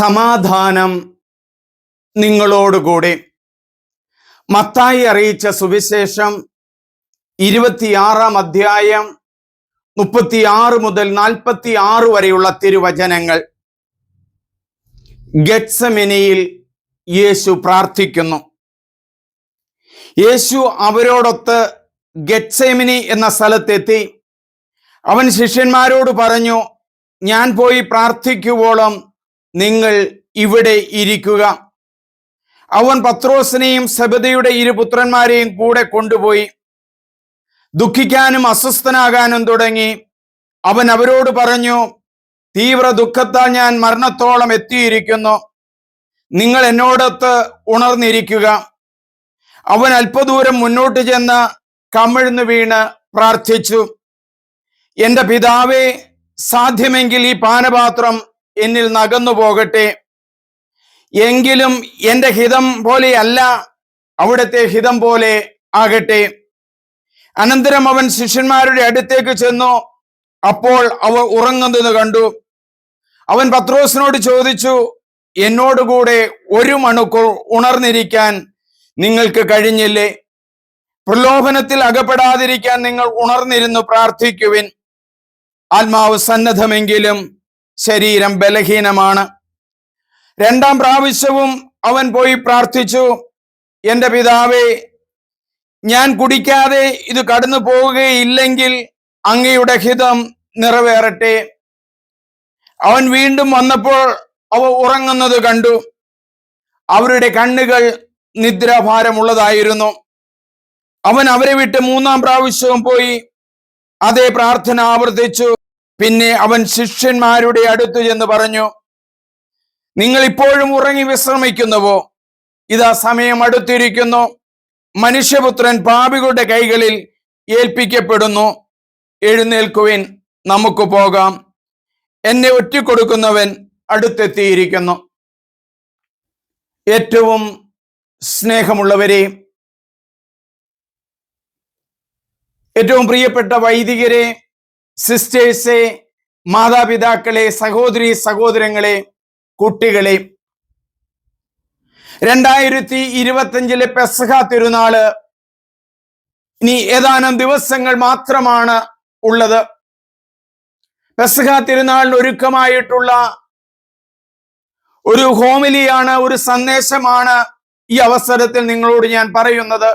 സമാധാനം നിങ്ങളോടുകൂടി. മത്തായി അറിയിച്ച സുവിശേഷം ഇരുപത്തിയാറാം അധ്യായം മുപ്പത്തിയാറ് മുതൽ നാൽപ്പത്തി ആറ് വരെയുള്ള തിരുവചനങ്ങൾ. ഗറ്റ്സമിനിയിൽ യേശു പ്രാർത്ഥിക്കുന്നു. യേശു അവരോടൊത്ത് ഗത്സെമിനി എന്ന സ്ഥലത്തെത്തി. അവൻ ശിഷ്യന്മാരോട് പറഞ്ഞു ഞാൻ പോയി പ്രാർത്ഥിക്കുവോളം നിങ്ങൾ ഇവിടെ ഇരിക്കുക. അവൻ പത്രോസിനെയും സബദയുടെ ഇരു പുത്രന്മാരെയും കൂടെ കൊണ്ടുപോയി ദുഃഖിക്കാനും അസ്വസ്ഥനാകാനും തുടങ്ങി. അവൻ അവരോട് പറഞ്ഞു തീവ്ര ദുഃഖത്താൽ ഞാൻ മരണത്തോളം എത്തിയിരിക്കുന്നു. നിങ്ങൾ എന്നോടൊത്ത് ഉണർന്നിരിക്കുക. അവൻ അല്പദൂരം മുന്നോട്ട് ചെന്ന് കമിഴ്ന്നു വീണ് പ്രാർത്ഥിച്ചു. എന്റെ പിതാവേ സാധ്യമെങ്കിൽ ഈ പാനപാത്രം എന്നിൽ നകന്നു പോകട്ടെ. എങ്കിലും എന്റെ ഹിതം പോലെയല്ല അവിടുത്തെ ഹിതം പോലെ ആകട്ടെ. അനന്തരം അവൻ ശിഷ്യന്മാരുടെ അടുത്തേക്ക് ചെന്നു. അപ്പോൾ അവ ഉറങ്ങുന്നത് കണ്ടു. അവൻ പത്രോസിനോട് ചോദിച്ചു എന്നോടുകൂടെ ഒരു മണിക്കൂർ ഉണർന്നിരിക്കാൻ നിങ്ങൾക്ക് കഴിഞ്ഞില്ലേ? പ്രലോഭനത്തിൽ അകപ്പെടാതിരിക്കാൻ നിങ്ങൾ ഉണർന്നിരുന്നു പ്രാർത്ഥിക്കുവിൻ. ആത്മാവ് സന്നദ്ധമെങ്കിലും ശരീരം ബലഹീനമാണ്. രണ്ടാം പ്രാവശ്യവും അവൻ പോയി പ്രാർത്ഥിച്ചു എന്റെ പിതാവേ ഞാൻ കുടിക്കാതെ ഇത് കടന്നു പോവുകയില്ലെങ്കിൽ അങ്ങയുടെ ഹിതം നിറവേറട്ടെ. അവൻ വീണ്ടും വന്നപ്പോൾ അവ ഉറങ്ങുന്നത് കണ്ടു. അവരുടെ കണ്ണുകൾ നിദ്രാഭാരമുള്ളതായിരുന്നു. അവൻ അവരെ വിട്ട് മൂന്നാം പ്രാവശ്യവും പോയി അതേ പ്രാർത്ഥന ആവർത്തിച്ചു. പിന്നെ അവൻ ശിഷ്യന്മാരുടെ അടുത്ത് ചെന്ന് പറഞ്ഞു നിങ്ങൾ ഇപ്പോഴും ഉറങ്ങി വിശ്രമിക്കുന്നുവോ? ഇതാ സമയം അടുത്തിരിക്കുന്നു. മനുഷ്യപുത്രൻ പാപികളുടെ കൈകളിൽ ഏൽപ്പിക്കപ്പെടുന്നു. എഴുന്നേൽക്കുവിൻ നമുക്ക് പോകാം. എന്നെ ഒറ്റിക്കൊടുക്കുന്നവൻ അടുത്തെത്തിയിരിക്കുന്നു. ഏറ്റവും സ്നേഹമുള്ളവരെ ഏറ്റവും പ്രിയപ്പെട്ട വൈദികരെ സിസ്റ്റേഴ്സെ മാതാപിതാക്കളെ സഹോദരി സഹോദരങ്ങളെ കുട്ടികളെ. രണ്ടായിരത്തി ഇരുപത്തഞ്ചിലെ പെസഹ തിരുനാൾ ഇനി ഏതാനും ദിവസങ്ങൾ മാത്രമാണ് ഉള്ളത്. പെസഹ തിരുനാളിന് ഒരുക്കമായിട്ടുള്ള ഒരു ഹോമിലിയാണ് ഒരു സന്ദേശമാണ് ഈ അവസരത്തിൽ നിങ്ങളോട് ഞാൻ പറയുന്നത്.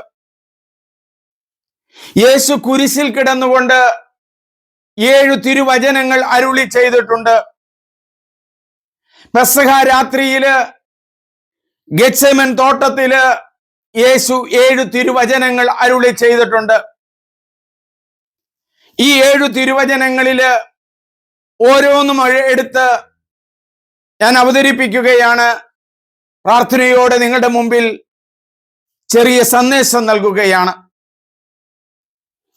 യേശു കുരിശിൽ കിടന്നുകൊണ്ട് ഏഴു തിരുവചനങ്ങൾ അരുളി ചെയ്തിട്ടുണ്ട്. പെസഹ രാത്രിയിൽ ഗച്ചമൻ തോട്ടത്തിൽ യേശു ഏഴു തിരുവചനങ്ങൾ അരുളി ചെയ്തിട്ടുണ്ട്. ഈ ഏഴു തിരുവചനങ്ങളിൽ ഓരോന്നും എടുത്ത് ഞാൻ അവതരിപ്പിക്കുകയാണ്. പ്രാർത്ഥനയോടെ നിങ്ങളുടെ മുമ്പിൽ ചെറിയ സന്ദേശം നൽകുകയാണ്.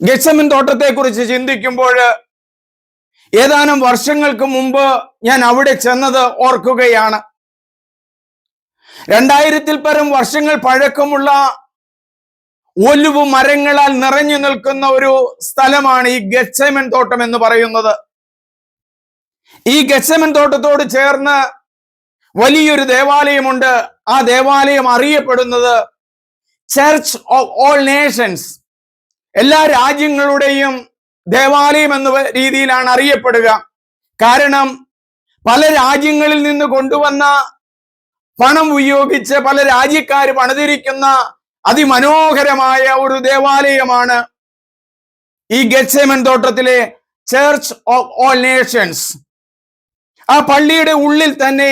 ഗച്ചമൻ തോട്ടത്തെക്കുറിച്ച് ചിന്തിക്കുമ്പോൾ ഏതാനും വർഷങ്ങൾക്ക് മുമ്പ് ഞാൻ അവിടെ ചെന്നത് ഓർക്കുകയാണ്. രണ്ടായിരത്തിൽ പരം വർഷങ്ങൾ പഴക്കമുള്ള ഒലിവ് മരങ്ങളാൽ നിറഞ്ഞു നിൽക്കുന്ന ഒരു സ്ഥലമാണ് ഈ ഗച്ചമൻ തോട്ടം എന്ന് പറയുന്നത്. ഈ ഗച്ചമൻ തോട്ടത്തോട് ചേർന്ന് വലിയൊരു ദേവാലയമുണ്ട്. ആ ദേവാലയം അറിയപ്പെടുന്നത് ചർച്ച് ഓഫ് ഓൾ നേഷൻസ് എല്ലാ രാജ്യങ്ങളുടെയും ദേവാലയം എന്ന രീതിയിലാണ് അറിയപ്പെടുക. കാരണം പല രാജ്യങ്ങളിൽ നിന്ന് കൊണ്ടുവന്ന പണം ഉപയോഗിച്ച് പല രാജ്യക്കാർ പണിതിരിക്കുന്ന അതിമനോഹരമായ ഒരു ദേവാലയമാണ് ഈ ഗെറ്റ്സേമൻ തോട്ടത്തിലെ ചേർച്ച് ഓഫ് ഓൾ നേഷൻസ് ആ പള്ളിയുടെ ഉള്ളിൽ തന്നെ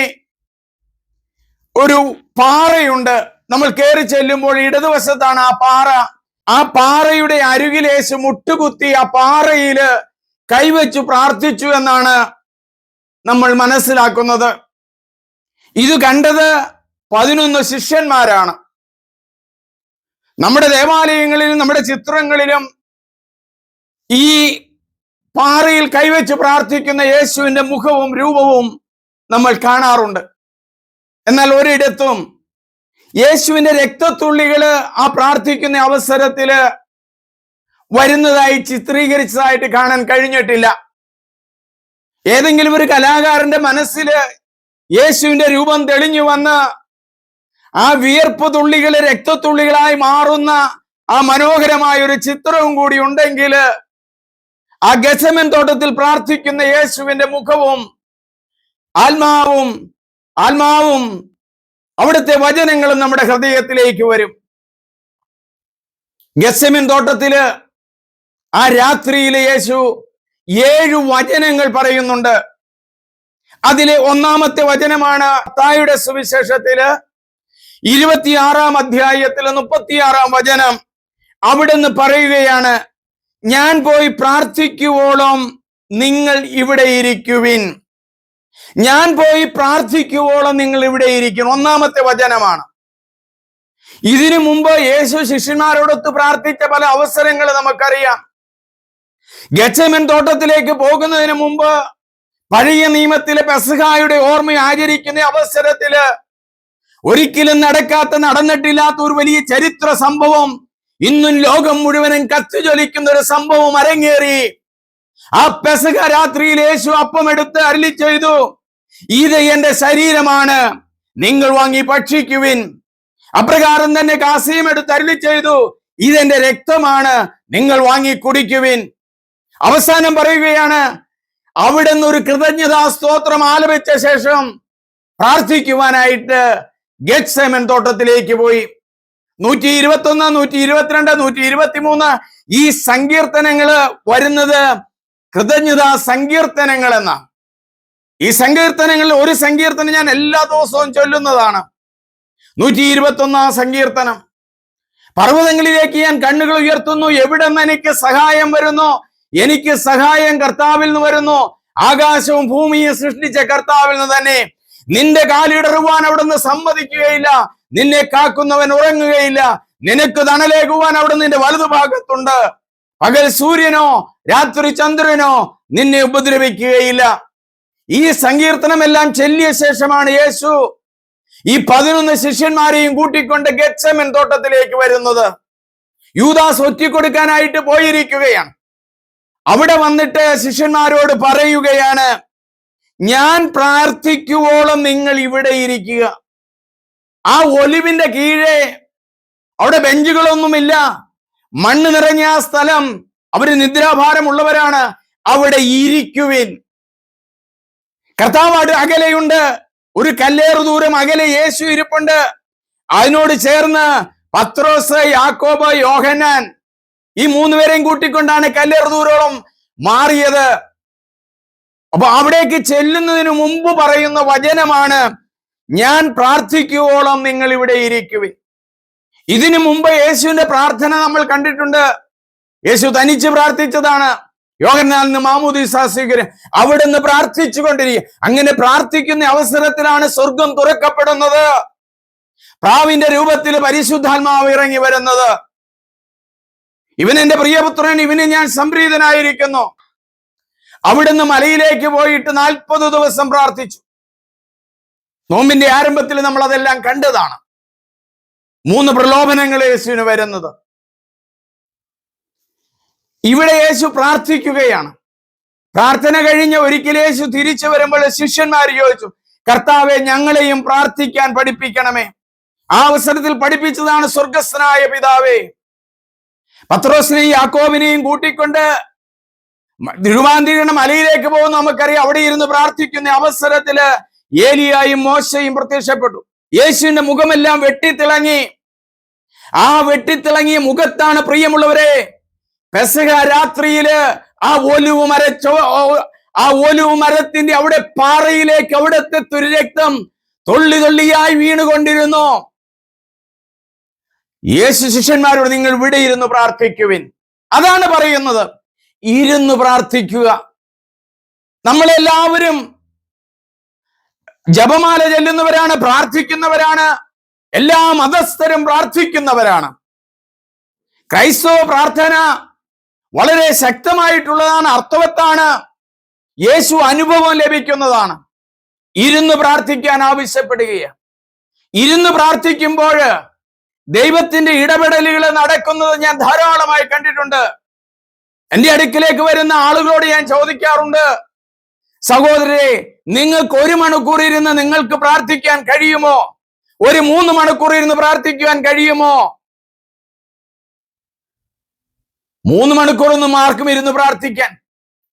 ഒരു പാറയുണ്ട്. നമ്മൾ കയറി ചെല്ലുമ്പോൾ ഇടതുവശത്താണ് ആ പാറ. ആ പാറയുടെ അരുകിലേശ് മുട്ടുകുത്തി ആ പാറയിൽ കൈവച്ചു പ്രാർത്ഥിച്ചു എന്നാണ് നമ്മൾ മനസ്സിലാക്കുന്നത്. ഇത് കണ്ടത് പതിനൊന്ന് ശിഷ്യന്മാരാണ്. നമ്മുടെ ദേവാലയങ്ങളിലും നമ്മുടെ ചിത്രങ്ങളിലും ഈ പാറയിൽ കൈവച്ച് പ്രാർത്ഥിക്കുന്ന യേശുവിന്റെ മുഖവും രൂപവും നമ്മൾ കാണാറുണ്ട്. എന്നാൽ ഒരിടത്തും യേശുവിന്റെ രക്തത്തുള്ളികൾ ആ പ്രാർത്ഥിക്കുന്ന അവസരത്തിൽ വരുന്നതായി ചിത്രീകരിച്ചതായിട്ട് കാണാൻ കഴിഞ്ഞിട്ടില്ല. ഏതെങ്കിലും ഒരു കലാകാരന്റെ മനസ്സിൽ യേശുവിന്റെ രൂപം തെളിഞ്ഞു വന്ന് ആ വിയർപ്പ് തുള്ളികൾ രക്തത്തുള്ളികളായി മാറുന്ന ആ മനോഹരമായ ഒരു ചിത്രവും കൂടി ഉണ്ടെങ്കിൽ ആ ഗസമൻ തോട്ടത്തിൽ പ്രാർത്ഥിക്കുന്ന യേശുവിന്റെ മുഖവും ആത്മാവും ആത്മാവും അവിടുത്തെ വചനങ്ങളും നമ്മുടെ ഹൃദയത്തിലേക്ക് വരും. ഗസമിൻ തോട്ടത്തിൽ ആ രാത്രിയിൽ യേശു ഏഴു വചനങ്ങൾ പറയുന്നുണ്ട്. അതിലെ ഒന്നാമത്തെ വചനമാണ് തായുടെ സുവിശേഷത്തിൽ ഇരുപത്തിയാറാം അധ്യായത്തിലെ മുപ്പത്തിയാറാം വചനം. അവിടുന്ന് പറയുകയാണ് ഞാൻ പോയി പ്രാർത്ഥിക്കുവോളം നിങ്ങൾ ഇവിടെ ഇരിക്കുവിൻ. ഞാൻ പോയി പ്രാർത്ഥിക്കുവോളം നിങ്ങൾ ഇവിടെ ഇരിക്കണം. ഒന്നാമത്തെ വചനമാണ്. ഇതിനു മുമ്പ് യേശു ശിഷ്യന്മാരോടൊത്ത് പ്രാർത്ഥിച്ച പല അവസരങ്ങൾ നമുക്കറിയാം. ഗച്ചമൻ തോട്ടത്തിലേക്ക് പോകുന്നതിന് മുമ്പ് പഴയ നിയമത്തിലെ പെസഹായുടെ ഓർമ്മ ആചരിക്കുന്ന അവസരത്തിൽ ഒരിക്കലും നടക്കാത്ത നടന്നിട്ടില്ലാത്ത ഒരു വലിയ ചരിത്ര സംഭവം ഇന്നും ലോകം മുഴുവനും കത്തിജ്വലിക്കുന്ന ഒരു സംഭവം അരങ്ങേറി. ആ പെസക രാത്രിയിൽ യേശു അപ്പം എടുത്ത് അരളി ചെയ്തു. ഇത് എന്റെ ശരീരമാണ്. നിങ്ങൾ വാങ്ങി ഭക്ഷിക്കുവിൻ. അപ്രകാരം തന്നെ കാസീം എടുത്ത് അരുളി ചെയ്തു. ഇതെന്റെ രക്തമാണ്. നിങ്ങൾ വാങ്ങി കുടിക്കുവിൻ. അവസാനം പറയുകയാണ് അവിടെ ഒരു കൃതജ്ഞതാ സ്തോത്രം ആലപിച്ച ശേഷം പ്രാർത്ഥിക്കുവാനായിട്ട് ഗെറ്റ് സേമൻ തോട്ടത്തിലേക്ക് പോയി. നൂറ്റി ഇരുപത്തി ഒന്ന് നൂറ്റി ഇരുപത്തിരണ്ട് നൂറ്റി ഇരുപത്തി മൂന്ന് ഈ സങ്കീർത്തനങ്ങൾ വരുന്നത് കൃതജ്ഞതാ സങ്കീർത്തനങ്ങൾ എന്ന ഈ സങ്കീർത്തനങ്ങളിൽ ഒരു സങ്കീർത്തനം ഞാൻ എല്ലാ ദിവസവും ചൊല്ലുന്നതാണ്. നൂറ്റി ഇരുപത്തി ഒന്നാം സങ്കീർത്തനം. പർവതങ്ങളിലേക്ക് ഞാൻ കണ്ണുകൾ ഉയർത്തുന്നു. എവിടെ നിന്ന് എനിക്ക് സഹായം വരുന്നു? എനിക്ക് സഹായം കർത്താവിൽ നിന്ന് വരുന്നു. ആകാശവും ഭൂമിയും സൃഷ്ടിച്ച കർത്താവിൽ നിന്ന് തന്നെ. നിന്റെ കാലിടറുവാൻ അവിടുന്ന് സമ്മതിക്കുകയില്ല. നിന്നെ കാക്കുന്നവൻ ഉറങ്ങുകയില്ല. നിനക്ക് തണലേകുവാൻ അവിടെ നിന്റെ വലതുഭാഗത്തുണ്ട്. പകൽ സൂര്യനോ രാത്രി ചന്ദ്രനോ നിന്നെ ഉപദ്രവിക്കുകയില്ല. ഈ സങ്കീർത്തനമെല്ലാം ചെല്ലിയ ശേഷമാണ് യേശു ഈ പതിനൊന്ന് ശിഷ്യന്മാരെയും കൂട്ടിക്കൊണ്ട് ഗെറ്റ്സമൻ തോട്ടത്തിലേക്ക് വരുന്നത്. യൂദാസ് ഒറ്റിക്കൊടുക്കാനായിട്ട് പോയിരിക്കുകയാണ്. അവിടെ വന്നിട്ട് ശിഷ്യന്മാരോട് പറയുകയാണ് ഞാൻ പ്രാർത്ഥിക്കുവോളം നിങ്ങൾ ഇവിടെ ഇരിക്കുക. ആ ഒലിവിന്റെ കീഴെ അവിടെ ബെഞ്ചുകളൊന്നുമില്ല. മണ്ണ് നിറഞ്ഞ ആ സ്ഥലം. അവർ നിദ്രാഭാരമുള്ളവരാണ്. അവിടെ ഇരിക്കുവിൻ. കർത്താവാട് അകലെയുണ്ട്. ഒരു കല്ലേറു ദൂരം അകലെ യേശു ഇരിപ്പുണ്ട്. അതിനോട് ചേർന്ന് പത്രോസ് യാക്കോബ് യോഹന്നാൻ ഈ മൂന്നുപേരെയും കൂട്ടിക്കൊണ്ടാണ് കല്ലേറു ദൂരോളം മാറിയത്. അപ്പൊ അവിടേക്ക് ചെല്ലുന്നതിന് മുമ്പ് പറയുന്ന വചനമാണ് ഞാൻ പ്രാർത്ഥിക്കുവോളം നിങ്ങൾ ഇവിടെ ഇരിക്കുവിൻ. ഇതിനു മുമ്പ് യേശുവിന്റെ പ്രാർത്ഥന നമ്മൾ കണ്ടിട്ടുണ്ട്. യേശു തനിച്ച് പ്രാർത്ഥിച്ചതാണ്. യോഗനാലിന് മാമൂദീസ സ്വീകരം അവിടുന്ന് പ്രാർത്ഥിച്ചു കൊണ്ടിരിക്കുക അങ്ങനെ പ്രാർത്ഥിക്കുന്ന അവസരത്തിലാണ് സ്വർഗം തുറക്കപ്പെടുന്നത്. പ്രാവിന്റെ രൂപത്തിൽ പരിശുദ്ധാത്മാവ് ഇറങ്ങി വരുന്നത്. ഇവൻ എന്റെ പ്രിയപുത്രൻ ഇവന് ഞാൻ സംപ്രീതനായിരിക്കുന്നു. അവിടുന്ന് മലയിലേക്ക് പോയിട്ട് നാൽപ്പത് ദിവസം പ്രാർത്ഥിച്ചു. നോമ്പിന്റെ ആരംഭത്തിൽ നമ്മൾ അതെല്ലാം കണ്ടതാണ്. മൂന്ന് പ്രലോഭനങ്ങൾ യേശുവിന് വരുന്നത്. ഇവിടെ യേശു പ്രാർത്ഥിക്കുകയാണ്. പ്രാർത്ഥന കഴിഞ്ഞ ഒരിക്കൽ യേശു തിരിച്ചു വരുമ്പോൾ ശിഷ്യന്മാർ ചോദിച്ചു കർത്താവെ ഞങ്ങളെയും പ്രാർത്ഥിക്കാൻ പഠിപ്പിക്കണമേ. ആ അവസരത്തിൽ പഠിപ്പിച്ചതാണ് സ്വർഗസ്ഥനായ പിതാവേ. പത്രോസിനെയും യാക്കോബിനെയും കൂട്ടിക്കൊണ്ട് തിരുവാന്തിരണം മലയിലേക്ക് പോകുന്ന. നമുക്കറിയാം അവിടെ ഇരുന്ന് പ്രാർത്ഥിക്കുന്ന അവസരത്തിൽ ഏലിയായും മോശയും പ്രത്യക്ഷപ്പെട്ടു. യേശുവിന്റെ മുഖമെല്ലാം വെട്ടിത്തിളങ്ങി. ആ വെട്ടിത്തിളങ്ങിയ മുഖത്താണ് പ്രിയമുള്ളവരെ പെസക രാത്രിയിൽ ആ ഒലിവ് മരച്ചോ ആ ഒലിവ് മരത്തിന്റെ അവിടെ പാറയിലേക്ക് അവിടുത്തെ തുരരക്തം തൊള്ളി തൊള്ളിയായി വീണുകൊണ്ടിരുന്നു. യേശു ശിഷ്യന്മാരോട് നിങ്ങൾ ഇവിടെ ഇരുന്ന് പ്രാർത്ഥിക്കുവിൻ. അതാണ് പറയുന്നത്. ഇരുന്ന് പ്രാർത്ഥിക്കുക. നമ്മളെല്ലാവരും ജപമാല ചെല്ലുന്നവരാണ് പ്രാർത്ഥിക്കുന്നവരാണ് എല്ലാ മതസ്ഥരും പ്രാർത്ഥിക്കുന്നവരാണ്. ക്രൈസ്തവ പ്രാർത്ഥന വളരെ ശക്തമായിട്ടുള്ളതാണ് അർത്ഥവത്താണ്. യേശു അനുഭവം ലഭിക്കുന്നതാണ്. ഇരുന്ന് പ്രാർത്ഥിക്കാൻ ആവശ്യപ്പെടുകയാണ്. ഇരുന്ന് പ്രാർത്ഥിക്കുമ്പോൾ ദൈവത്തിന്റെ ഇടപെടലുകൾ നടക്കുന്നത് ഞാൻ ധാരാളമായി കണ്ടിട്ടുണ്ട്. എന്റെ അടുക്കിലേക്ക് വരുന്ന ആളുകളോട് ഞാൻ ചോദിക്കാറുണ്ട് സഹോദരരെ നിങ്ങൾക്ക് ഒരു മണിക്കൂർ ഇരുന്ന് നിങ്ങൾക്ക് പ്രാർത്ഥിക്കാൻ കഴിയുമോ? ഒരു മൂന്ന് മണിക്കൂർ ഇരുന്ന് പ്രാർത്ഥിക്കുവാൻ കഴിയുമോ? മൂന്ന് മണിക്കൂറൊന്നും ആർക്കും ഇരുന്ന് പ്രാർത്ഥിക്കാൻ.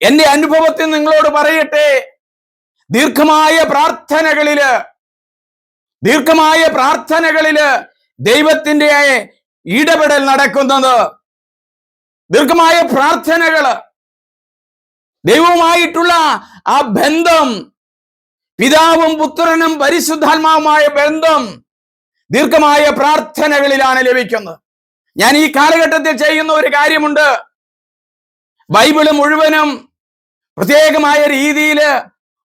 എന്റെ അനുഭവത്തിൽ നിങ്ങളോട് പറയട്ടെ. ദീർഘമായ പ്രാർത്ഥനകളിൽ ദീർഘമായ പ്രാർത്ഥനകളിൽ ദൈവത്തിന്റെ ഇടപെടൽ നടക്കുന്നത്. ദീർഘമായ പ്രാർത്ഥനകൾ ദൈവവുമായിട്ടുള്ള ആ ബന്ധം പിതാവും പുത്രനും പരിശുദ്ധാത്മാവുമായ ബന്ധം ദീർഘമായ പ്രാർത്ഥനകളിലാണ് ലഭിക്കുന്നത്. ഞാൻ ഈ കാലഘട്ടത്തിൽ ചെയ്യുന്ന ഒരു കാര്യമുണ്ട്. ബൈബിൾ മുഴുവനും പ്രത്യേകമായ രീതിയിൽ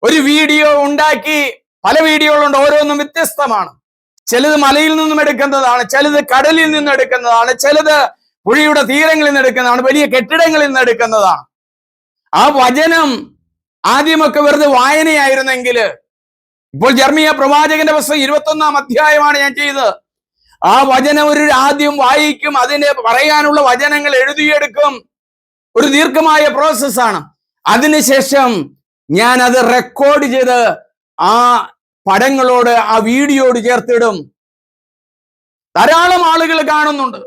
ഒരു വീഡിയോ ഉണ്ടാക്കി പല വീഡിയോകളുണ്ട് ഓരോന്നും വ്യത്യസ്തമാണ്. ചിലത് മലയിൽ നിന്നും എടുക്കുന്നതാണ് ചിലത് കടലിൽ നിന്നും എടുക്കുന്നതാണ് ചിലത് പുഴയുടെ തീരങ്ങളിൽ നിന്ന് എടുക്കുന്നതാണ് വലിയ കെട്ടിടങ്ങളിൽ നിന്ന് എടുക്കുന്നതാണ്. ആ വചനം ആദ്യമൊക്കെ വെറുതെ വായനയായിരുന്നെങ്കിൽ ഇപ്പോൾ ജർമ്മിയ പ്രവാചകന്റെ പുസ്തകം ഇരുപത്തൊന്നാം അധ്യായമാണ് ഞാൻ ചെയ്തത്. ആ വചനം ഒരു ആദ്യം വായിക്കും അതിനെ പറയാനുള്ള വചനങ്ങൾ എഴുതിയെടുക്കും. ഒരു ദീർഘമായ പ്രോസസ്സാണ് അതിനുശേഷം ഞാൻ അത് റെക്കോർഡ് ചെയ്ത് ആ പടങ്ങളോട് ആ വീഡിയോട് ചേർത്തിടും. ധാരാളം ആളുകൾ കാണുന്നുണ്ട്.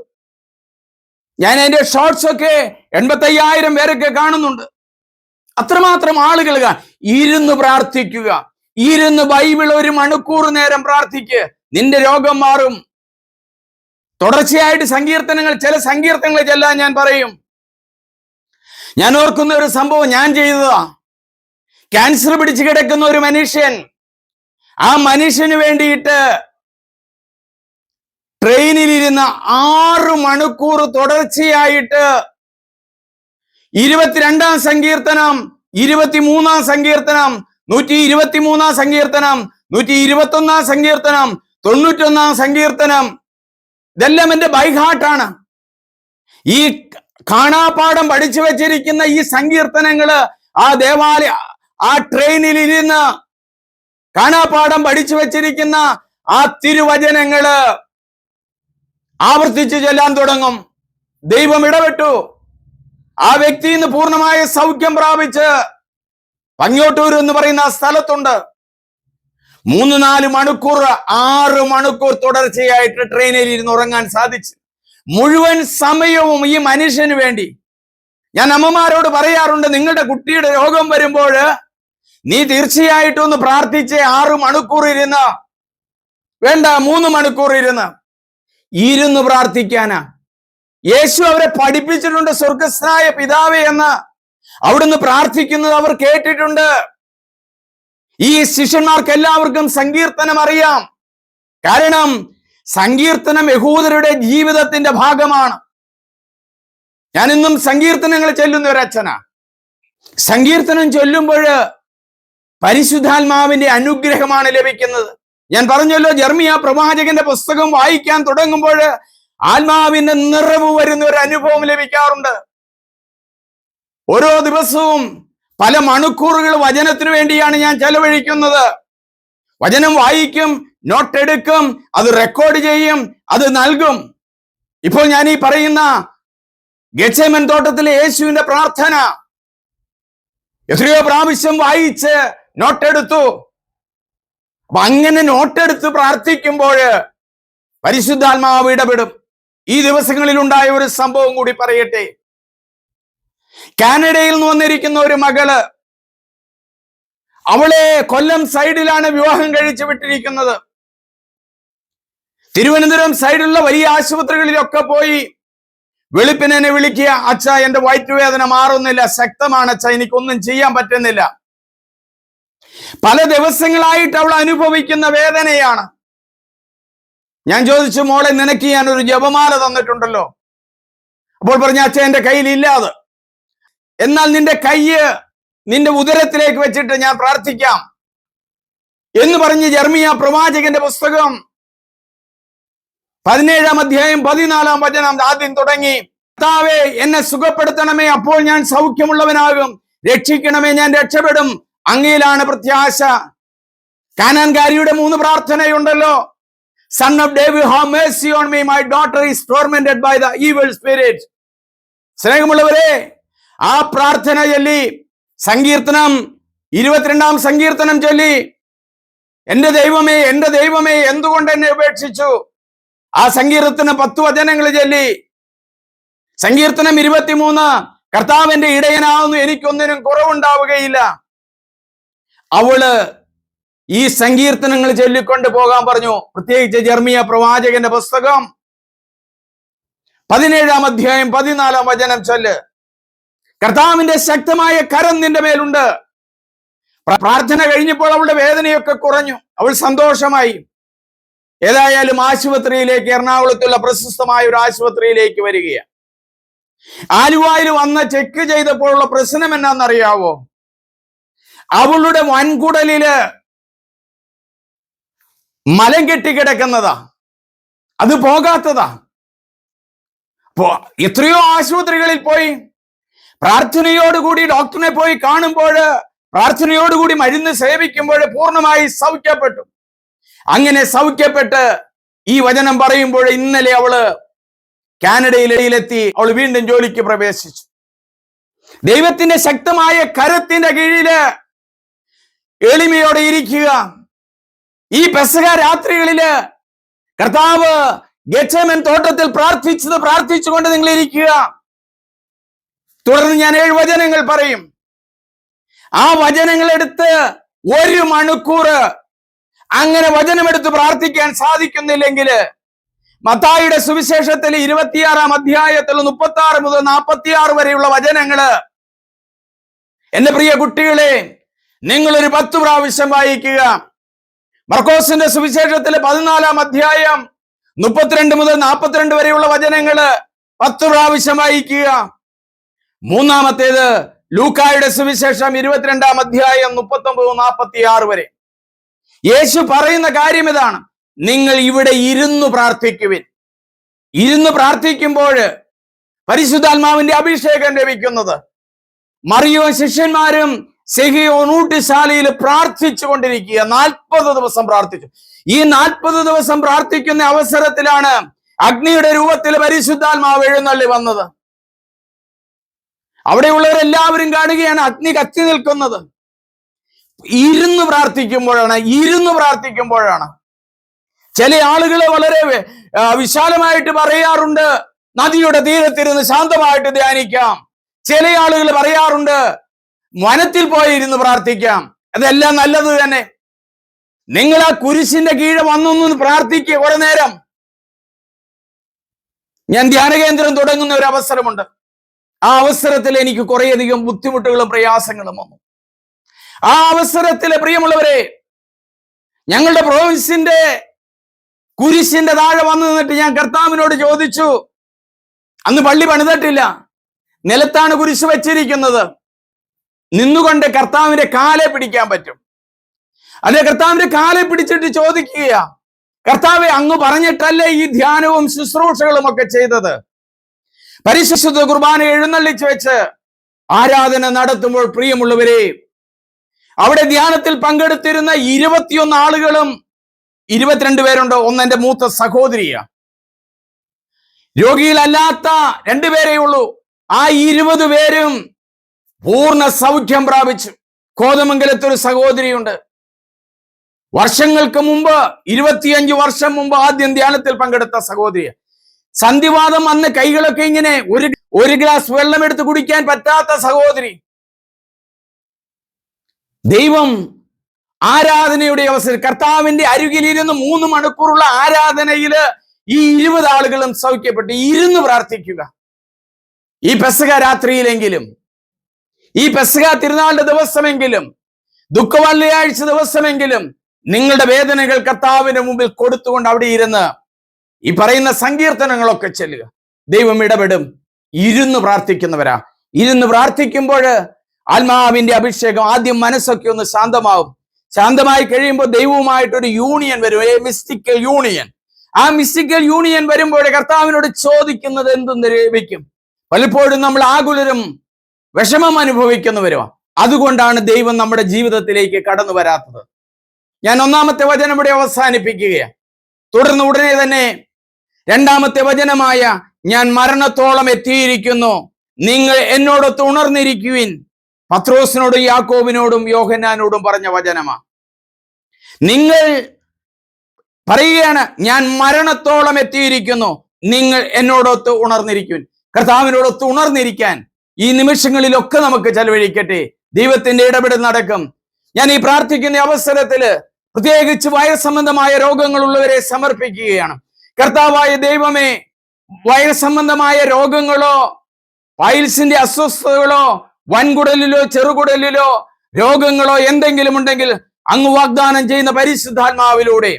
ഞാൻ അതിന്റെ ഷോർട്സ് ഒക്കെ എൺപത്തയ്യായിരം പേരൊക്കെ കാണുന്നുണ്ട്. അത്രമാത്രം ആളുകൾ ഇരുന്ന് പ്രാർത്ഥിക്കുക. ഇരുന്ന് ബൈബിൾ ഒരു മണിക്കൂർ നേരം പ്രാർത്ഥിക്കുക നിന്റെ രോഗം മാറും. തുടർച്ചയായിട്ട് സങ്കീർത്തനങ്ങൾ ചില സങ്കീർത്തനങ്ങൾ ചെല്ലാൻ ഞാൻ പറയും. ഞാൻ ഓർക്കുന്ന ഒരു സംഭവം ഞാൻ ചെയ്തതാ. ക്യാൻസർ പിടിച്ചു കിടക്കുന്ന ഒരു മനുഷ്യൻ ആ മനുഷ്യന് വേണ്ടിയിട്ട് ട്രെയിനിലിരുന്ന ആറ് മണിക്കൂർ തുടർച്ചയായിട്ട് ഇരുപത്തിരണ്ടാം സങ്കീർത്തനം ഇരുപത്തിമൂന്നാം സങ്കീർത്തനം നൂറ്റി ഇരുപത്തിമൂന്നാം സങ്കീർത്തനം നൂറ്റി ഇരുപത്തി ഒന്നാം സങ്കീർത്തനം തൊണ്ണൂറ്റൊന്നാം സങ്കീർത്തനം ഇതെല്ലാം എന്റെ ബൈഹാട്ടാണ് ഈ കാണാപ്പാടം പഠിച്ചു വെച്ചിരിക്കുന്ന ഈ സങ്കീർത്തനങ്ങൾ ആ ദേവാലയ ആ ട്രെയിനിൽ ഇരുന്ന് കാണാപ്പാടം പഠിച്ചു വെച്ചിരിക്കുന്ന ആ തിരുവചനങ്ങൾ ആവർത്തിച്ചു ചെല്ലാൻ തുടങ്ങും. ദൈവം ഇടപെട്ടു. ആ വ്യക്തി ഇന്ന് പൂർണമായ സൗഖ്യം പ്രാപിച്ച് പങ്ങോട്ടൂർ എന്ന് പറയുന്ന ആ സ്ഥലത്തുണ്ട്. മൂന്ന് നാല് മണിക്കൂർ ആറ് മണിക്കൂർ തുടർച്ചയായിട്ട് ട്രെയിനിൽ ഇരുന്ന് ഉറങ്ങാൻ സാധിച്ചു. മുഴുവൻ സമയവും ഈ മനുഷ്യന് വേണ്ടി. ഞാൻ അമ്മമാരോട് പറയാറുണ്ട് നിങ്ങളുടെ കുട്ടിയുടെ രോഗം വരുമ്പോൾ നീ തീർച്ചയായിട്ടും ഒന്ന് പ്രാർത്ഥിച്ച് ആറ് മണിക്കൂർ ഇരുന്ന് വേണ്ട മൂന്ന് മണിക്കൂർ ഇരുന്ന് ഇരുന്ന് പ്രാർത്ഥിക്കാനാ. യേശു അവരെ പഠിപ്പിച്ചിട്ടുണ്ട് സ്വർഗസ്നായ പിതാവേ എന്ന്. അവിടുന്ന് പ്രാർത്ഥിക്കുന്നത് അവർ കേട്ടിട്ടുണ്ട്. ഈ ശിഷ്യന്മാർക്ക് എല്ലാവർക്കും സങ്കീർത്തനം അറിയാം. കാരണം സങ്കീർത്തനം യഹൂദരുടെ ജീവിതത്തിന്റെ ഭാഗമാണ്. ഞാൻ ഇന്നും സങ്കീർത്തനങ്ങൾ ചൊല്ലുന്ന ഒരു അച്ഛനാ. സങ്കീർത്തനം ചൊല്ലുമ്പോൾ പരിശുദ്ധാത്മാവിന്റെ അനുഗ്രഹമാണ് ലഭിക്കുന്നത്. ഞാൻ പറഞ്ഞല്ലോ ജർമിയ പ്രവാചകന്റെ പുസ്തകം വായിക്കാൻ തുടങ്ങുമ്പോൾ ആത്മാവിന്റെ നിറവ് വരുന്ന ഒരു അനുഭവം ലഭിക്കാറുണ്ട്. ഓരോ ദിവസവും പല മണിക്കൂറുകൾ വചനത്തിന് വേണ്ടിയാണ് ഞാൻ ചെലവഴിക്കുന്നത്. വചനം വായിക്കും നോട്ട് എടുക്കും അത് റെക്കോർഡ് ചെയ്യും അത് നൽകും. ഇപ്പോൾ ഞാൻ ഈ പറയുന്ന ഗച്ചേമൻ തോട്ടത്തിലെ യേശുവിന്റെ പ്രാർത്ഥന. എത്രയോ പ്രാവശ്യം വായിച്ച് നോട്ടെടുത്തു അപ്പൊ അങ്ങനെ നോട്ടെടുത്ത് പ്രാർത്ഥിക്കുമ്പോൾ പരിശുദ്ധാത്മാവ് ഇടപെടും. ഈ ദിവസങ്ങളിൽ ഉണ്ടായ ഒരു സംഭവം കൂടി പറയട്ടെ. കാനഡയിൽ നിന്ന് വന്നിരിക്കുന്ന ഒരു മകൾ അവളെ കൊല്ലം സൈഡിലാണ് വിവാഹം കഴിച്ചു വിട്ടിരിക്കുന്നത്. തിരുവനന്തപുരം സൈഡിലുള്ള വലിയ ആശുപത്രികളിലൊക്കെ പോയി വെളുപ്പിനെ വിളിക്കുക അച്ഛ എന്റെ വയറ്റുവേദന മാറുന്നില്ല ശക്തമാണ് അച്ഛ എനിക്കൊന്നും ചെയ്യാൻ പറ്റുന്നില്ല. പല ദിവസങ്ങളായിട്ട് അവൾ അനുഭവിക്കുന്ന വേദനയാണ്. ഞാൻ ചോദിച്ചു മോളെ നിനക്ക് ഞാൻ ഒരു ജപമാല തന്നിട്ടുണ്ടല്ലോ? അപ്പോൾ പറഞ്ഞ അച്ഛൻ എന്റെ കയ്യിൽ ഇല്ലാതെ എന്നാൽ നിന്റെ കയ്യ് നിന്റെ ഉദരത്തിലേക്ക് വെച്ചിട്ട് ഞാൻ പ്രാർത്ഥിക്കാം. എന്ന് പറഞ്ഞ് ജർമിയ പ്രവാചകന്റെ പുസ്തകം പതിനേഴാം അധ്യായം പതിനാലാം വചനം ആദ്യം തുടങ്ങി. കർത്താവേ എന്നെ സുഖപ്പെടുത്തണമേ അപ്പോൾ ഞാൻ സൗഖ്യമുള്ളവനാകും. രക്ഷിക്കണമേ ഞാൻ രക്ഷപ്പെടും. അങ്ങയിലാണ് പ്രത്യാശ. കാനാൻകാരിയുടെ മൂന്ന് പ്രാർത്ഥനയുണ്ടല്ലോ. Son of David have mercy on me my daughter is tormented by the evil spirit സ്നേഹമുള്ളവരെ ആ പ്രാർത്ഥന ചൊല്ലി സങ്കീർത്തനം ഇരുപത്തിരണ്ടാം സങ്കീർത്തനം ചൊല്ലി. എന്റെ ദൈവമേ എന്റെ ദൈവമേ എന്തുകൊണ്ട് എന്നെ ഉപേക്ഷിച്ചു? ആ സങ്കീർത്തനം പത്ത് വചനങ്ങൾ ചൊല്ലി. സങ്കീർത്തനം ഇരുപത്തിമൂന്ന് കർത്താവിന്റെ ഇടയനാവുന്നു എനിക്കൊന്നിനും കുറവുണ്ടാവുകയില്ല. അവൾ ഈ സങ്കീർത്തനങ്ങൾ ചൊല്ലിക്കൊണ്ട് പോകാൻ പറഞ്ഞു. പ്രത്യേകിച്ച് ജർമിയ പ്രവാചകന്റെ പുസ്തകം. പതിനേഴാം അധ്യായം പതിനാലാം വചനം ചൊല്ല്. കർത്താവിന്റെ ശക്തമായ കരം നിന്റെ മേലുണ്ട്. പ്രാർത്ഥന കഴിഞ്ഞപ്പോൾ അവളുടെ വേദനയൊക്കെ കുറഞ്ഞു. അവൾ സന്തോഷമായി. ഏതായാലും ആശുപത്രിയിലേക്ക് എറണാകുളത്തുള്ള പ്രശസ്തമായ ഒരു ആശുപത്രിയിലേക്ക് വരികയാണ്. ആലുവായിൽ വന്ന് ചെക്ക് ചെയ്തപ്പോഴുള്ള പ്രശ്നം എന്നാണെന്നറിയാവോ അവളുടെ വൻകുടലിൽ മലം കെട്ടിക്കിടക്കുന്നതാ. അത് പോകാത്തതാ. എത്രയോ ആശുപത്രികളിൽ പോയി. പ്രാർത്ഥനയോടുകൂടി ഡോക്ടറിനെ പോയി കാണുമ്പോൾ പ്രാർത്ഥനയോടുകൂടി മരുന്ന് സേവിക്കുമ്പോൾ പൂർണമായി സൗഖ്യപ്പെട്ടു. അങ്ങനെ സൗഖ്യപ്പെട്ട് ഈ വചനം പറയുമ്പോൾ ഇന്നലെ അവൾ കാനഡയിലെത്തി അവൾ വീണ്ടും ജോലിക്ക് പ്രവേശിച്ചു. ദൈവത്തിന്റെ ശക്തമായ കരത്തിന്റെ കീഴിൽ എളിമയോടെ ഇരിക്കുക. ഈ പെസക രാത്രികളിൽ കർത്താവ് ഗച്ചമൻ തോട്ടത്തിൽ പ്രാർത്ഥിച്ചത് പ്രാർത്ഥിച്ചുകൊണ്ട് നിങ്ങൾ ഇരിക്കുക തുടർന്ന് ഞാൻ ഏഴ് വചനങ്ങൾ പറയും. ആ വചനങ്ങൾ എടുത്ത് ഒരു മണിക്കൂർ അങ്ങനെ വചനമെടുത്ത് പ്രാർത്ഥിക്കാൻ സാധിക്കുന്നില്ലെങ്കിൽ മത്തായിയുടെ സുവിശേഷത്തിൽ ഇരുപത്തിയാറാം അധ്യായത്തിൽ മുപ്പത്തി ആറ് മുതൽ നാൽപ്പത്തി ആറ് വരെയുള്ള വചനങ്ങൾ എന്റെ പ്രിയ കുട്ടികളെ നിങ്ങൾ ഒരു പത്ത് പ്രാവശ്യം വായിക്കുക. മർക്കോസിന്റെ സുവിശേഷത്തിലെ പതിനാലാം അധ്യായം മുപ്പത്തിരണ്ട് മുതൽ നാൽപ്പത്തിരണ്ട് വരെയുള്ള വചനങ്ങൾ പത്ത് പ്രാവശ്യം വായിക്കുക. മൂന്നാമത്തേത് ലൂക്കായുടെ സുവിശേഷം ഇരുപത്തിരണ്ടാം അധ്യായം മുപ്പത്തി ഒമ്പത് നാൽപ്പത്തി ആറ് വരെ. യേശു പറയുന്ന കാര്യം ഇതാണ്. നിങ്ങൾ ഇവിടെ ഇരുന്ന് പ്രാർത്ഥിക്കുവിൻ. ഇരുന്ന് പ്രാർത്ഥിക്കുമ്പോൾ പരിശുദ്ധാത്മാവിന്റെ അഭിഷേകം ലഭിക്കുന്നത്. മറിയോ ശിഷ്യന്മാരും സെഹിയോനൂട്ടിശാലയിൽ പ്രാർത്ഥിച്ചു കൊണ്ടിരിക്കുക നാൽപ്പത് ദിവസം പ്രാർത്ഥിച്ചു. ഈ നാൽപ്പത് ദിവസം പ്രാർത്ഥിക്കുന്ന അവസരത്തിലാണ് അഗ്നിയുടെ രൂപത്തിൽ പരിശുദ്ധാത്മാവ് എഴുന്നള്ളി വന്നത്. അവിടെയുള്ളവരെല്ലാവരും കാണുകയാണ്. അഗ്നി കത്തി നിൽക്കുന്നത്. ഇരുന്ന് പ്രാർത്ഥിക്കുമ്പോഴാണ് ഇരുന്ന് പ്രാർത്ഥിക്കുമ്പോഴാണ്. ചില ആളുകൾ വളരെ വിശാലമായിട്ട് പറയാറുണ്ട്. നദിയുടെ തീരത്തിരുന്ന് ശാന്തമായിട്ട് ധ്യാനിക്കാം. ചില ആളുകൾ പറയാറുണ്ട് വനത്തിൽ പോയി ഇരുന്ന് പ്രാർത്ഥിക്കാം. അതെല്ലാം നല്ലത് തന്നെ. നിങ്ങൾ ആ കുരിശിന്റെ കീഴെ വന്നൊന്ന് പ്രാർത്ഥിക്കുക കുറെ നേരം. ഞാൻ ധ്യാനകേന്ദ്രം തുടങ്ങുന്ന ഒരു അവസരമുണ്ട്. ആ അവസരത്തിൽ എനിക്ക് കുറേയധികം ബുദ്ധിമുട്ടുകളും പ്രയാസങ്ങളും വന്നു. ആ അവസരത്തിലെ പ്രിയമുള്ളവരെ ഞങ്ങളുടെ പ്രൊവിൻസിന്റെ കുരിശിന്റെ താഴെ വന്നു നിന്നിട്ട് ഞാൻ കർത്താവിനോട് ചോദിച്ചു അന്ന് പള്ളി പണിതിട്ടില്ല. നിലത്താണ് കുരിശ് വച്ചിരിക്കുന്നത്. നിന്നുകൊണ്ട് കർത്താവിന്റെ കാലെ പിടിക്കാൻ പറ്റും. അല്ലെ കർത്താവിന്റെ കാലെ പിടിച്ചിട്ട് ചോദിക്കുക കർത്താവെ അങ്ങ് പറഞ്ഞിട്ടല്ലേ ഈ ധ്യാനവും ശുശ്രൂഷകളും ഒക്കെ ചെയ്തത്? പരിശുദ്ധ കുർബാന എഴുന്നള്ളിച്ച് വെച്ച് ആരാധന നടത്തുമ്പോൾ പ്രിയമുള്ളവരെ അവിടെ ധ്യാനത്തിൽ പങ്കെടുത്തിരുന്ന ഇരുപത്തിയൊന്ന് ആളുകളും ഇരുപത്തിരണ്ട് പേരുണ്ട്? ഒന്ന് മൂത്ത സഹോദരിയ. രോഗിയിലല്ലാത്ത രണ്ടുപേരേ ഉള്ളൂ. ആ ഇരുപത് പേരും പൂർണ സൗഖ്യം പ്രാപിച്ചു. കോതമംഗലത്ത് ഒരു സഹോദരിയുണ്ട്. വർഷങ്ങൾക്ക് മുമ്പ് ഇരുപത്തിയഞ്ച് വർഷം മുമ്പ് ആദ്യം ധ്യാനത്തിൽ പങ്കെടുത്ത സഹോദരി സന്ധിവാദം വന്ന് കൈകളൊക്കെ ഇങ്ങനെ ഒരു ഒരു ഗ്ലാസ് വെള്ളം എടുത്ത് കുടിക്കാൻ പറ്റാത്ത സഹോദരി. ദൈവം ആരാധനയുടെ അവസരം കർത്താവിന്റെ അരികിലിരുന്ന് മൂന്ന് മണിക്കൂറുള്ള ആരാധനയിൽ ഈ ഇരുപത് ആളുകളും സൗഖ്യപ്പെട്ട് ഇരുന്ന് പ്രാർത്ഥിക്കുക. ഈ പെസക രാത്രിയിലെങ്കിലും ഈ പെസക തിരുനാളിന്റെ ദിവസമെങ്കിലും ദുഃഖവള്ളിയാഴ്ച ദിവസമെങ്കിലും നിങ്ങളുടെ വേദനകൾ കർത്താവിന്റെ മുമ്പിൽ കൊടുത്തുകൊണ്ട് അവിടെ ഇരുന്ന് ഈ പറയുന്ന സങ്കീർത്തനങ്ങളൊക്കെ ചെല്ലുക. ദൈവം ഇടപെടും. ഇരുന്ന് പ്രാർത്ഥിക്കുന്നവരാ. ഇരുന്ന് പ്രാർത്ഥിക്കുമ്പോൾ ആത്മാവിന്റെ അഭിഷേകം ആദ്യം മനസ്സൊക്കെ ഒന്ന് ശാന്തമാവും. ശാന്തമായി കഴിയുമ്പോൾ ദൈവവുമായിട്ടൊരു യൂണിയൻ വരും. ഏ മിസ്റ്റിക്കൽ യൂണിയൻ ആ മിസ്റ്റിക്കൽ യൂണിയൻ വരുമ്പോൾ കർത്താവിനോട് ചോദിക്കുന്നത് എന്തെന്ന് ലഭിക്കും പലപ്പോഴും നമ്മൾ ആകുലരും വിഷമം അനുഭവിക്കുന്നവരുമാ അതുകൊണ്ടാണ് ദൈവം നമ്മുടെ ജീവിതത്തിലേക്ക് കടന്നു വരാത്തത്. ഞാൻ ഒന്നാമത്തെ വചനം ഇവിടെ അവസാനിപ്പിക്കുകയാണ് തുടർന്ന് ഉടനെ തന്നെ രണ്ടാമത്തെ വചനമായ ഞാൻ മരണത്തോളം എത്തിയിരിക്കുന്നു. നിങ്ങൾ എന്നോടൊത്ത് ഉണർന്നിരിക്കുവിൻ. പത്രോസിനോടും യാക്കോബിനോടും യോഹന്നാനോടും പറഞ്ഞ വചനമാ. നിങ്ങൾ പറയുകയാണ് ഞാൻ മരണത്തോളം എത്തിയിരിക്കുന്നു. നിങ്ങൾ എന്നോടൊത്ത് ഉണർന്നിരിക്കുവിൻ. കർത്താവിനോടൊത്ത് ഉണർന്നിരിക്കാൻ ഈ നിമിഷങ്ങളിലൊക്കെ നമുക്ക് ചെലവഴിക്കട്ടെ. ദൈവത്തിന്റെ ഇടപെടൽ നടക്കും. ഞാൻ ഈ പ്രാർത്ഥിക്കുന്ന അവസരത്തിൽ പ്രത്യേകിച്ച് വയസ്സംബന്ധമായ രോഗങ്ങളുള്ളവരെ സമർപ്പിക്കുകയാണ്. കർത്താവായ ദൈവമേ വയർ സംബന്ധമായ രോഗങ്ങളോ പൈൽസിന്റെ അസ്വസ്ഥതകളോ വൻകുടലിലോ ചെറുകുടലിലോ രോഗങ്ങളോ എന്തെങ്കിലും ഉണ്ടെങ്കിൽ അങ്ങ് വാഗ്ദാനം ചെയ്യുന്ന പരിശുദ്ധാത്മാവിലൂടെ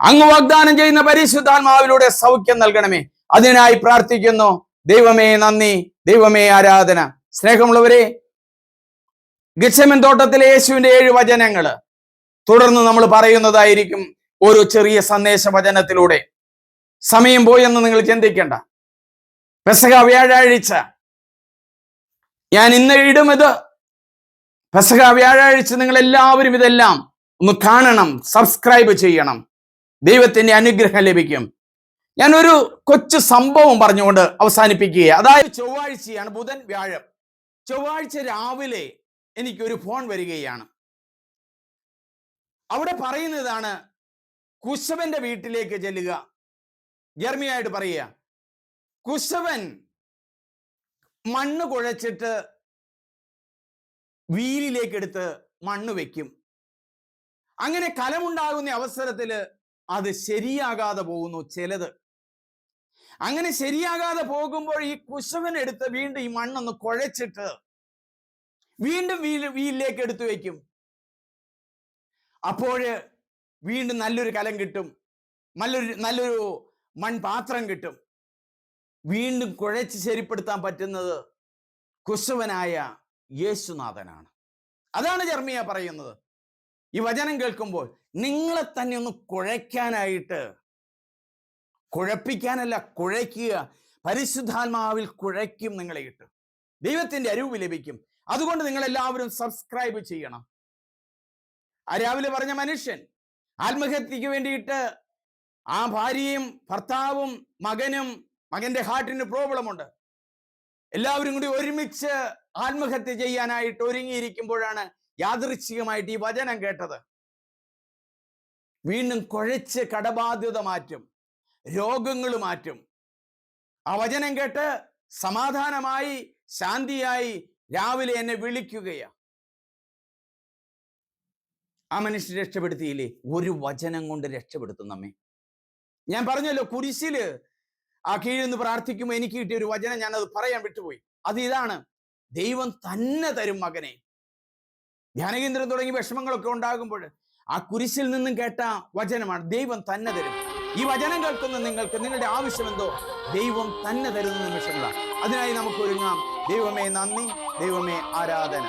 അങ്ങ് വാഗ്ദാനം ചെയ്യുന്ന പരിശുദ്ധാത്മാവിലൂടെ സൗഖ്യം നൽകണമേ. അതിനായി പ്രാർത്ഥിക്കുന്നു. ദൈവമേ നന്ദി. ദൈവമേ ആരാധന. സ്നേഹമുള്ളവരെ ഗച്ഛമൻ തോട്ടത്തിലെ യേശുവിന്റെ ഏഴ് വചനങ്ങൾ തുടർന്ന് നമ്മൾ പറയുന്നതായിരിക്കും ഒരു ചെറിയ സന്ദേശ വചനത്തിലൂടെ. സമയം പോയെന്ന് നിങ്ങൾ ചിന്തിക്കേണ്ട. പെസക വ്യാഴാഴ്ച. ഞാൻ ഇന്ന് ഇടും ഇത്. പെസക വ്യാഴാഴ്ച നിങ്ങൾ എല്ലാവരും ഇതെല്ലാം ഒന്ന് കാണണം സബ്സ്ക്രൈബ് ചെയ്യണം. ദൈവത്തിന്റെ അനുഗ്രഹം ലഭിക്കും. ഞാനൊരു കൊച്ചു സംഭവം പറഞ്ഞുകൊണ്ട് അവസാനിപ്പിക്കുക അതായത് ചൊവ്വാഴ്ചയാണ് ബുധൻ വ്യാഴം. ചൊവ്വാഴ്ച രാവിലെ എനിക്കൊരു ഫോൺ വരികയാണ്. അവിടെ പറയുന്നതാണ് കുശവന്റെ വീട്ടിലേക്ക് ചെല്ലുക. ജർമ്മിയായിട്ട് പറയുക. കുശവൻ മണ്ണ് കുഴച്ചിട്ട് വീലിലേക്ക് എടുത്ത് മണ്ണ് വെക്കും. അങ്ങനെ കലമുണ്ടാകുന്ന അവസരത്തിൽ അത് ശരിയാകാതെ പോകുന്നു ചിലത്. അങ്ങനെ ശരിയാകാതെ പോകുമ്പോൾ ഈ കുശവൻ എടുത്ത് വീണ്ടും ഈ മണ്ണൊന്ന് കുഴച്ചിട്ട് വീണ്ടും വീ വീലിലേക്ക് എടുത്തു വയ്ക്കും അപ്പോഴ് വീണ്ടും നല്ലൊരു കലം കിട്ടും. നല്ലൊരു നല്ലൊരു മൺപാത്രം കിട്ടും. വീണ്ടും കുഴച്ച് ശരിപ്പെടുത്താൻ പറ്റുന്നത് കുശവനായ യേശുനാഥനാണ്. അതാണ് ജർമ്മിയ പറയുന്നത്. ഈ വചനം കേൾക്കുമ്പോൾ നിങ്ങളെ തന്നെ ഒന്ന് കുഴയ്ക്കാനായിട്ട് കുഴപ്പിക്കാനല്ല കുഴയ്ക്കുക. പരിശുദ്ധാത്മാവിൽ കുഴയ്ക്കും നിങ്ങളെ ഇട്ട്. ദൈവത്തിന്റെ അരിവ് ലഭിക്കും. അതുകൊണ്ട് നിങ്ങൾ എല്ലാവരും സബ്സ്ക്രൈബ് ചെയ്യണം. ആ രാവിലെ പറഞ്ഞ മനുഷ്യൻ ആത്മഹത്യക്ക് വേണ്ടിയിട്ട് ആ ഭാര്യയും ഭർത്താവും മകനും മകന്റെ ഹാർട്ടിന് പ്രോബ്ലം ഉണ്ട്. എല്ലാവരും കൂടി ഒരുമിച്ച് ആത്മഹത്യ ചെയ്യാനായിട്ട് ഒരുങ്ങിയിരിക്കുമ്പോഴാണ് യാദൃച്ഛികമായിട്ട് ഈ വചനം കേട്ടത്. വീണ്ടും കുഴച്ച് കടബാധ്യത മാറ്റും. രോഗങ്ങൾ മാറ്റും. ആ വചനം കേട്ട് സമാധാനമായി ശാന്തിയായി രാവിലെ എന്നെ വിളിക്കുകയാ. ആ മനുഷ്യൻ രക്ഷപ്പെടുത്തിയില്ലേ? ഒരു വചനം കൊണ്ട് രക്ഷപ്പെടുത്തും നമ്മെ. ഞാൻ പറഞ്ഞല്ലോ കുരിശിൽ ആ കീഴിൽ നിന്ന് പ്രാർത്ഥിക്കുമ്പോൾ എനിക്ക് കിട്ടിയ ഒരു വചനം ഞാൻ അത് പറയാൻ വിട്ടുപോയി. അത് ഇതാണ്. ദൈവം തന്നെ തരും മകനെ. ധ്യാനകേന്ദ്രം തുടങ്ങി വിഷമങ്ങളൊക്കെ ഉണ്ടാകുമ്പോൾ ആ കുരിശിൽ നിന്നും കേട്ട വചനമാണ് ദൈവം തന്നെ തരും. ഈ വചനം കേൾക്കുന്ന നിങ്ങൾക്ക് നിങ്ങളുടെ ആവശ്യം എന്തോ? ദൈവം തന്നെ തരുന്ന നിമിഷങ്ങളാണ് അതിനായി നമുക്ക് ഒരുങ്ങാം. ദൈവമേ നന്ദി. ദൈവമേ ആരാധന.